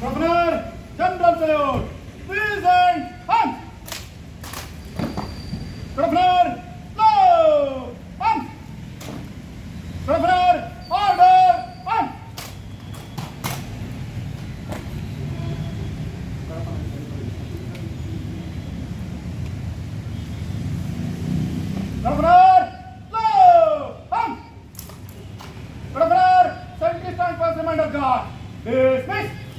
Governor, General please and hunt. Governor, no, hunt. Governor, order, hunt. Governor, no, hunt. Governor, sentry stand for reminder guard. Dismiss.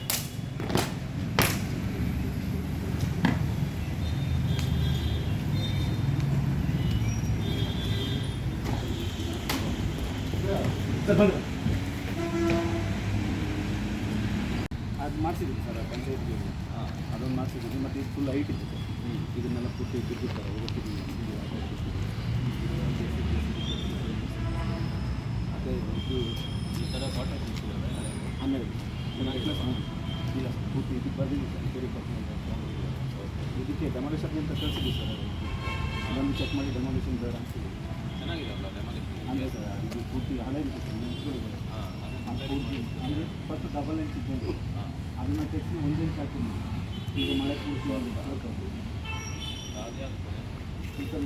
ಅದು ಮಾಡಿಸಿದ್ದೀವಿ sir ಪಂಚಾಯತ್ಗೆ. ಅದೊಂದು ಮಾಡಿಸಿದ್ದೀವಿ. ಮತ್ತು ಇದು full height ಇದೆ sir. ಇದನ್ನೆಲ್ಲ ಪುಟ್ಟಿ ಬಿದ್ದಿರ್ತಾರೆ ಹೋಗ್ತಿದ್ದೀವಿ ಅದೇ ಇದು ಈ ಥರ ವಾಟರ್ ಹನ್ನೆರಡು. ಇಲ್ಲ ಪೂರ್ತಿ ಇದಕ್ಕೆ ಬರ್ದಿದ್ದೀವಿ ಸರ್. ಬೇರೆ ಇದಕ್ಕೆ ಡೆಮಾಲಿಷನ್ಗೆ ಅಂತ ಕಳಿಸಿದ್ದೀವಿ ಸರ್. ಅದನ್ನು ಚೆಕ್ ಮಾಡಿ ಡೆಮಾಲಿಷನ್ ಬೇಡ ಅನ್ಸುತ್ತೆ ಚೆನ್ನಾಗಿದೆ ಅಂದರೆ ಸರ್ ಇದು ಪೂರ್ತಿ ಹಳೆ ಇದೆ ಸರ್. ಅಂದರೆ ಫಸ್ಟ್ ಡಬಲ್ ಇಂಚ್ ಇದ್ದಂತೆ ಅದನ್ನು ತೆಗೆಸಿ ಒಂದು ಇಂಚ್ ಹಾಕಿದ್ವಿ ಈಗ ಮಳೆ ಪೂರ್ತಿ ಒಂದು ಕಳ್ಕೊಂಡು ಈ ಥರ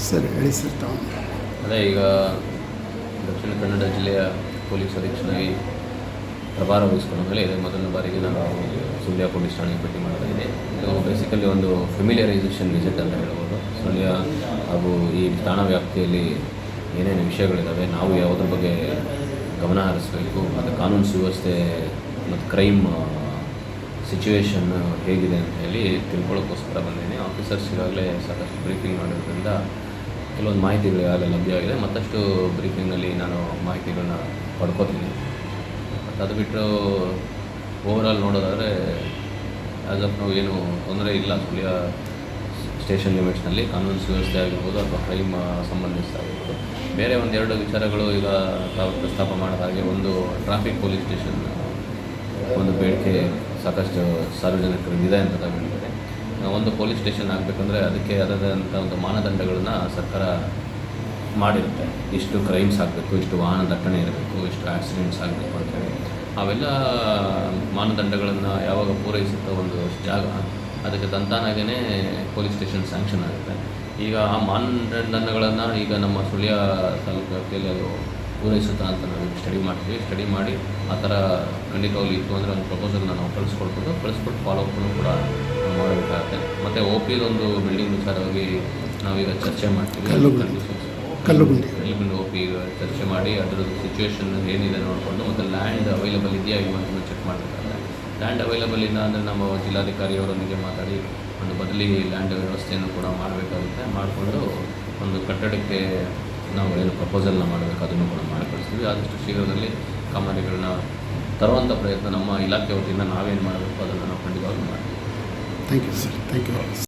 ಸರಿ ಹೇಳಿ ಸರ್ ತಾವು. ಅದೇ ಈಗ ದಕ್ಷಿಣ ಕನ್ನಡ ಜಿಲ್ಲೆಯ ಪೊಲೀಸ್ ಅಧೀಕ್ಷನಾಗಿ ಪ್ರಭಾರ ವಹಿಸ್ಕೊಂಡ ಮೇಲೆ ಇದೇ ಮೊದಲನೇ ಬಾರಿಗೆ ನಾನು ಸುಳ್ಯ ಪೊಲೀಸ್ ಠಾಣೆಗೆ ಭೇಟಿ ಮಾಡೋದಾಗಿದೆ ಇದು ಬೇಸಿಕಲಿ ಒಂದು ಫೆಮಿಲಿಯರೈಸೇಷನ್ ವಿಸಿಟ್ ಅಂತ ಹೇಳ್ಬೋದು. ಸುಳ್ಯ ಹಾಗೂ ಈ ಠಾಣಾ ವ್ಯಾಪ್ತಿಯಲ್ಲಿ ಏನೇನು ವಿಷಯಗಳಿದ್ದಾವೆ ನಾವು ಯಾವುದ್ರ ಬಗ್ಗೆ ಗಮನ ಹರಿಸಬೇಕು, ಮತ್ತು ಕಾನೂನು ಸುವ್ಯವಸ್ಥೆ ಮತ್ತು ಕ್ರೈಮ್ ಸಿಚುವೇಶನ್ ಹೇಗಿದೆ ಅಂತ ಹೇಳಿ ತಿಳ್ಕೊಳ್ಳೋಕ್ಕೋಸ್ಕರ ಬಂದಿದ್ದೀನಿ. ಆಫೀಸರ್ಸ್ ಈಗಾಗಲೇ ಸಾಕಷ್ಟು ಬ್ರೀಫಿಂಗ್ ಮಾಡೋದ್ರಿಂದ ಕೆಲವೊಂದು ಮಾಹಿತಿಗಳು ಈಗಾಗಲೇ ಲಭ್ಯವಾಗಿದೆ ಮತ್ತಷ್ಟು ಬ್ರೀಫಿಂಗಲ್ಲಿ ನಾನು ಮಾಹಿತಿಗಳನ್ನ ಪಡ್ಕೋತೀನಿ. ಮತ್ತು ಅದು ಬಿಟ್ಟು ಓವರಾಲ್ ನೋಡೋದಾದರೆ ಆ್ಯಸ್ ಆಫ್ ನಾವು ಏನು ತೊಂದರೆ ಇಲ್ಲ. ಸುಳ್ಯ ಸ್ಟೇಷನ್ ಲಿಮಿಟ್ಸ್ನಲ್ಲಿ ಕಾನೂನು ಸುವ್ಯವಸ್ಥೆ ಆಗಿರ್ಬೋದು ಅಥವಾ ಕ್ರೈಮ್ ಸಂಬಂಧಿಸಿದಾಗಿರ್ಬೋದು ಬೇರೆ ಒಂದೆರಡು ವಿಚಾರಗಳು ಈಗ ತಾವು ಪ್ರಸ್ತಾಪ ಮಾಡಿದ ಹಾಗೆ, ಒಂದು ಟ್ರಾಫಿಕ್ ಪೊಲೀಸ್ ಸ್ಟೇಷನ್, ಒಂದು ಬೇಡಿಕೆ ಸಾಕಷ್ಟು ಸಾರ್ವಜನಿಕರು ಇದೆ ಅಂತ ತಗೊಂಡಿದ್ದಾರೆ ಒಂದು ಪೊಲೀಸ್ ಸ್ಟೇಷನ್ ಆಗಬೇಕಂದ್ರೆ ಅದಕ್ಕೆ ಆದಂಥ ಒಂದು ಮಾನದಂಡಗಳನ್ನು ಸರ್ಕಾರ ಮಾಡಿರುತ್ತೆ. ಇಷ್ಟು ಕ್ರೈಮ್ಸ್ ಆಗಬೇಕು, ಇಷ್ಟು ವಾಹನ ದಟ್ಟಣೆ ಇರಬೇಕು, ಇಷ್ಟು ಆಕ್ಸಿಡೆಂಟ್ಸ್ ಆಗಬೇಕು ಅಂತೇಳಿ ಅವೆಲ್ಲ ಮಾನದಂಡಗಳನ್ನು ಯಾವಾಗ ಪೂರೈಸುತ್ತೋ ಒಂದು ಜಾಗ ಅದಕ್ಕೆ ತಂತಾನಾಗೇ ಪೊಲೀಸ್ ಸ್ಟೇಷನ್ ಸ್ಯಾಂಕ್ಷನ್ ಆಗುತ್ತೆ. ಈಗ ಆ ಮಾನದಂಡಗಳನ್ನು ಈಗ ನಮ್ಮ ಸುಳ್ಯ ತಾಲೂಕು ಅದು ಪೂರೈಸುತ್ತಾ ಅಂತ ನಾವು ಸ್ಟಡಿ ಮಾಡ್ತೀವಿ. ಸ್ಟಡಿ ಮಾಡಿ ಆ ಥರ ಖಂಡಿತವಾಗ್ಲೂ ಇತ್ತು ಅಂದರೆ ಒಂದು ಪ್ರಪೋಸಲ್ನ ನಾವು ಕಳಿಸ್ಕೊಡ್ಬೋದು. ಕಳಿಸ್ಕೊಟ್ಟು ಫಾಲೋ ಕೂಡ ಮಾಡಬೇಕಾಗುತ್ತೆ. ಮತ್ತು ಒ ಪಿದೊಂದು ಬಿಲ್ಡಿಂಗ್ ವಿಚಾರವಾಗಿ ನಾವೀಗ ಚರ್ಚೆ ಮಾಡ್ತೀವಿ. ಕಲ್ಲುಗುಂಡಿ. ಒ ಪಿ ಚರ್ಚೆ ಮಾಡಿ ಅದರದ್ದು ಸಿಚುವೇಶನ್ ಏನಿದೆ ನೋಡಿಕೊಂಡು ಮತ್ತು ಲ್ಯಾಂಡ್ ಅವೈಲಬಲ್ ಇದೆಯಾ ಇವಾಗ ಅಂತ ಚೆಕ್ ಮಾಡಬೇಕಾಗುತ್ತೆ. ಲ್ಯಾಂಡ್ ಅವೈಲಬಲ್ ಇಲ್ಲ ಅಂದರೆ ನಮ್ಮ ಜಿಲ್ಲಾಧಿಕಾರಿಯವರೊಂದಿಗೆ ಮಾತಾಡಿ ಒಂದು ಬದಲಿ ಲ್ಯಾಂಡ್ ವ್ಯವಸ್ಥೆಯನ್ನು ಕೂಡ ಮಾಡಬೇಕಾಗುತ್ತೆ. ಮಾಡಿಕೊಂಡು ಒಂದು ಕಟ್ಟಡಕ್ಕೆ ನಾವು ಏನು ಪ್ರಪೋಸಲ್ನ ಮಾಡಬೇಕು. ಅದನ್ನು ಕೂಡ ಮಾಡಿ ಕಳಿಸ್ತೀವಿ ಆದಷ್ಟು ಶೀಘ್ರದಲ್ಲಿ ಕಾಮಗಾರಿಗಳನ್ನ ತರುವಂಥ ಪ್ರಯತ್ನ ನಮ್ಮ ಇಲಾಖೆ ವತಿಯಿಂದ ನಾವೇನು ಮಾಡಬೇಕು ಅದನ್ನು ನಾವು ಖಂಡಿತವಾಗಿ ಮಾಡ್ತೀವಿ. Thank you sir thank you